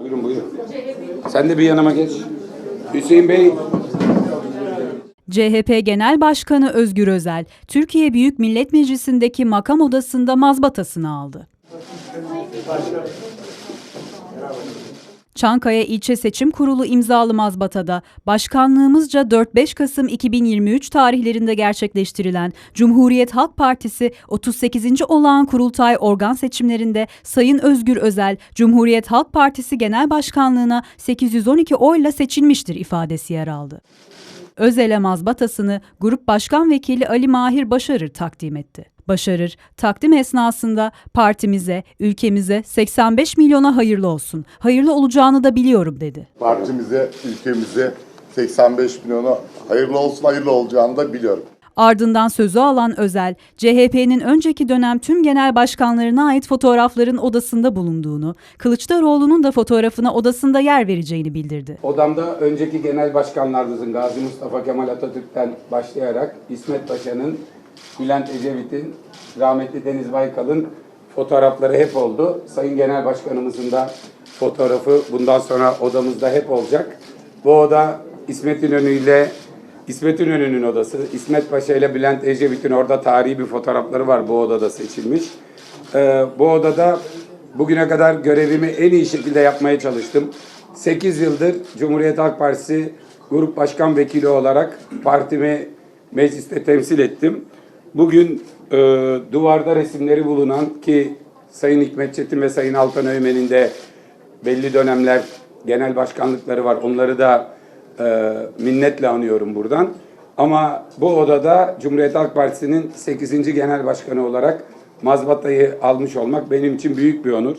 Buyurun buyurun. Sen de bir yanıma geç. Hüseyin Bey. CHP Genel Başkanı Özgür Özel, Türkiye Büyük Millet Meclisi'ndeki makam odasında mazbatasını aldı. Çankaya İlçe Seçim Kurulu imzalı mazbatada başkanlığımızca 4-5 Kasım 2023 tarihlerinde gerçekleştirilen Cumhuriyet Halk Partisi 38. olağan kurultay organ seçimlerinde Sayın Özgür Özel Cumhuriyet Halk Partisi Genel Başkanlığına 812 oyla seçilmiştir ifadesi yer aldı. Özel'e mazbatasını Grup Başkan Vekili Ali Mahir Başarır takdim etti. Başarır, takdim esnasında partimize, ülkemize 85 milyona hayırlı olsun, hayırlı olacağını da biliyorum dedi. partimize, ülkemize 85 milyona hayırlı olsun, hayırlı olacağını da biliyorum. Ardından sözü alan Özel, CHP'nin önceki dönem tüm genel başkanlarına ait fotoğrafların odasında bulunduğunu, Kılıçdaroğlu'nun da fotoğrafına odasında yer vereceğini bildirdi. Odamda önceki genel başkanlarımızın Gazi Mustafa Kemal Atatürk'ten başlayarak İsmet Paşa'nın, Bülent Ecevit'in, rahmetli Deniz Baykal'ın fotoğrafları hep oldu. Sayın Genel Başkanımızın da fotoğrafı bundan sonra odamızda hep olacak. Bu oda İsmet İnönü ile İsmet İnönü'nün odası. İsmet Paşa ile Bülent Ecevit'in orada tarihi bir fotoğrafları var bu odada seçilmiş. Ee, bu odada bugüne kadar görevimi en iyi şekilde yapmaya çalıştım. 8 yıldır Cumhuriyet Halk Partisi Grup Başkan Vekili olarak partimi mecliste temsil ettim. Bugün e, duvarda resimleri bulunan ki Sayın Hikmet Çetin ve Sayın Altan Öğmen'in de belli dönemler genel başkanlıkları var. Onları da e, minnetle anıyorum buradan. Ama bu odada Cumhuriyet Halk Partisi'nin 8. genel başkanı olarak mazbatayı almış olmak benim için büyük bir onur.